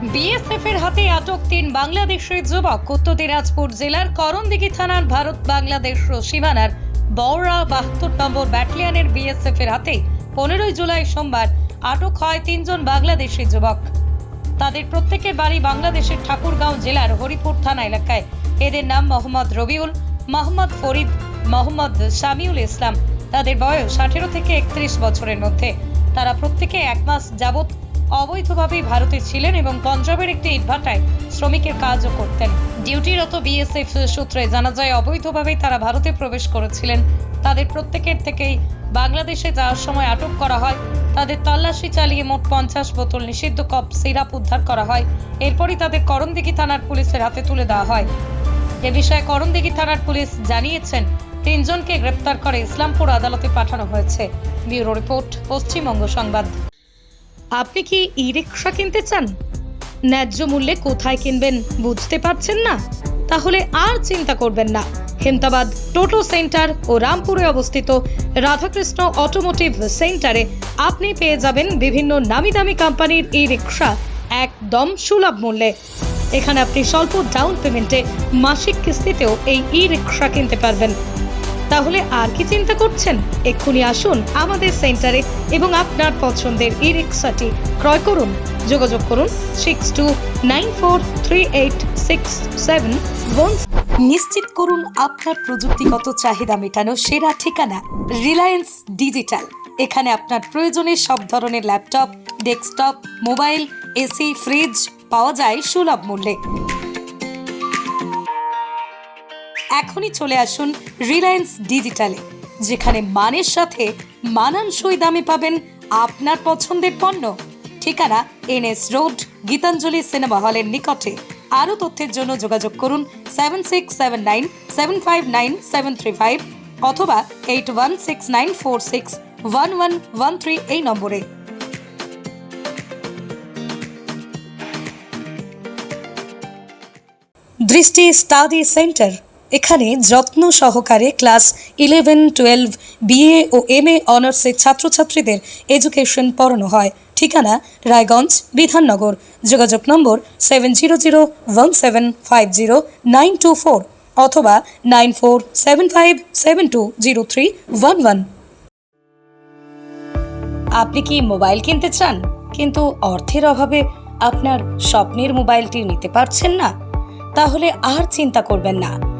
BSF এর হাতে আটক তিন বাংলাদেশের যুবক, উত্তর দিনাজপুর জেলার করণদিঘি থানার ভারত বাংলাদেশ সীমানার বওড়া বাহাত্তর নম্বর ব্যাটালিয়নের বিএসএফ এর হাতে পনেরোই জুলাই সোমবার আটক হয় তিনজন বাংলাদেশি যুবক। তাদের প্রত্যেকের বাড়ি বাংলাদেশের ঠাকুরগাঁও জেলার হরিপুর থানা এলাকায়। এদের নাম মোহাম্মদ রবিউল, মোহাম্মদ ফরিদ, মোহাম্মদ শামিউল ইসলাম। তাদের বয়স আঠেরো থেকে একত্রিশ বছরের মধ্যে। তারা প্রত্যেকে এক মাস যাবৎ অবৈধভাবে ভারতে ছিলেন এবং পঞ্জাবের একটি ইটভাটায় শ্রমিকের কাজও করতেন। ডিউটিরত বিএসএফ সূত্রে জানা যায়, অবৈধভাবেই তারা ভারতে প্রবেশ করেছিলেন। তাদের প্রত্যেকের থেকেই বাংলাদেশে যাওয়ার সময় আটক করা হয়। তাদের তল্লাশি চালিয়ে মোট পঞ্চাশ বোতল নিষিদ্ধ কপ সিরাপ উদ্ধার করা হয়। এরপরই তাদের করণদিঘি থানার পুলিশের হাতে তুলে দেওয়া হয়। এ বিষয়ে করণদিঘি থানার পুলিশ জানিয়েছেন, তিনজনকে গ্রেপ্তার করে ইসলামপুর আদালতে পাঠানো হয়েছে। ব্যুরো রিপোর্ট, পশ্চিমবঙ্গ সংবাদ। আপনি কি ই রিক্সা কিনতে চান? ন্যায্য মূল্যে কোথায় কিনবেন বুঝতে পারছেন না? তাহলে আর চিন্তা করবেন না। হেমতাবাদ, টোটো সেন্টার ও রামপুরে অবস্থিত রাধাকৃষ্ণ অটোমোটিভ সেন্টারে আপনি পেয়ে যাবেন বিভিন্ন নামি দামি কোম্পানির ই রিক্সা একদম সুলভ মূল্যে। এখানে আপনি স্বল্প ডাউন পেমেন্টে মাসিক কিস্তিতেও এই ই রিক্সা কিনতে পারবেন। তাহলে আর কি চিন্তা করছেন? এক্ষুনি আসুন আমাদের সেন্টারে এবং আপনার পছন্দের ই রিক্সাটি ক্রয় করুন। যোগাযোগ করুন six two nine four three eight six seven নিশ্চিত করুন আপনার প্রযুক্তিগত চাহিদা মেটানো সেরা ঠিকানা রিলায়েন্স ডিজিটাল। এখানে আপনার প্রয়োজনে সব ধরনের laptop, desktop, mobile, AC, fridge পাওয়া যায় সুলভ মূল্যে। এখনই চলে আসুন রিলায়েন্স ডিজিটালে যেখানে মানের সাথে মানানসই দামে পাবেন আপনার পছন্দের পণ্য। ঠিকানা এনএস রোড গীতাঞ্জলি সিনেমা হলের নিকটে। আরও তথ্যের জন্য যোগাযোগ করুন seven six seven nine seven five nine seven three five অথবা eight one six nine four six one one one three এই নম্বরে। দৃষ্টি স্টাডি সেন্টার এখানে যত্ন সহকারে ক্লাস ইলেভেন, টুয়েলভ, বিএ ও এম এ অনার্সের ছাত্রছাত্রীদের এডুকেশন পড়ানো হয়। ঠিকানা রায়গঞ্জ, বিধাননগর। যোগাযোগ নম্বর seven zero zero one seven five zero nine two four অথবা nine four seven five seven two zero three one one. আপনি কি মোবাইল কিনতে চান? কিন্তু অর্থের অভাবে আপনার স্বপ্নের মোবাইলটি নিতে পারছেন না? তাহলে আর চিন্তা করবেন না।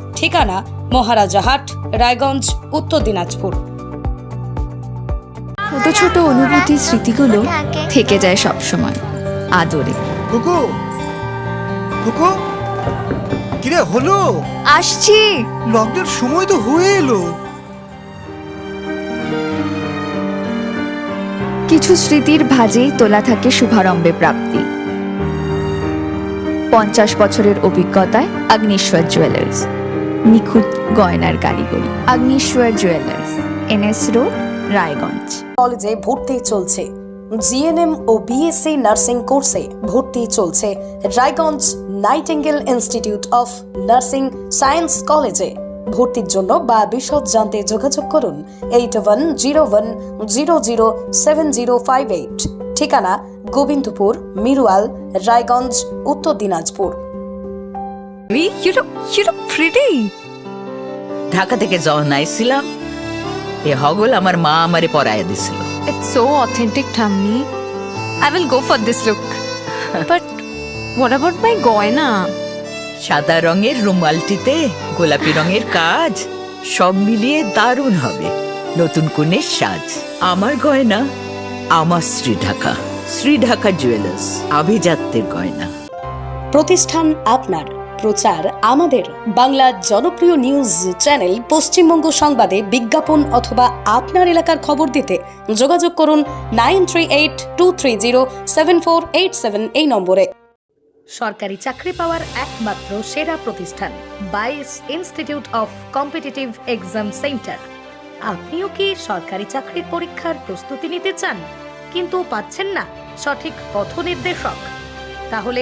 ঠিকানা মহারাজা হাট রায়গঞ্জ উত্তর দিনাজপুর। ছোট ছোট অনুভূতি স্মৃতিগুলো থেকে যায় সব সময় আদরে। কুকু কুকু কিরে হলো? আসছি। লকডাউন সময় তো হয়ে এলো। কিছু স্মৃতির ভাজেই তোলা থাকে শুভারম্ভে প্রাপ্তি। পঞ্চাশ বছরের অভিজ্ঞতায় আগ্নেশ্বর জুয়েলার্স নিখুঁত গয়নার কারিগরি। Agneshwar jewellers NS road Raiganj. কলেজে ভর্তি চলছে। জিএনএম ও বিএসসি নার্সিং কোর্সে ভর্তি চলছে Raiganj nightingale institute of nursing science কলেজে। ভর্তির জন্য বা বিশদ জানতে যোগাযোগ করুন eight one zero one zero zero seven zero five eight. ঠিকানা গোবিন্দপুর মিরুয়াল রায়গঞ্জ উত্তর Dinajpur. You look, you look pretty. Dhaka থেকে যখন আইছিলাম এ হগল আমার মা আমারে পরায় দিছিল It's so authentic, Tammy. I will go for this look. but what about my goina? সাদা রঙের রুমালটিতে গোলাপি রঙের কাজ সব মিলিয়ে দারুণ হবে নতুন কনের সাজ আমার গয়না আমার শ্রী ঢাকা শ্রী ঢাকা জুয়েলার্স আভিজাত্যের গয়না প্রতিষ্ঠান আপনার প্রচার আমাদের। বাংলা জনপ্রিয় নিউজ চ্যানেল পশ্চিমবঙ্গ সংবাদে বিজ্ঞাপন অথবা আপনার এলাকার খবর দিতে যোগাযোগ করুন nine three eight two three zero seven four eight seven এই নম্বরে। সরকারি চাকরি পাওয়ার একমাত্র সেরা প্রতিষ্ঠান Vice institute of competitive exam centre. আপনিও কি সরকারি চাকরির পরীক্ষার প্রস্তুতি নিতে চান? কিন্তু পাচ্ছেন না সঠিক পথ নির্দেশক তাহলে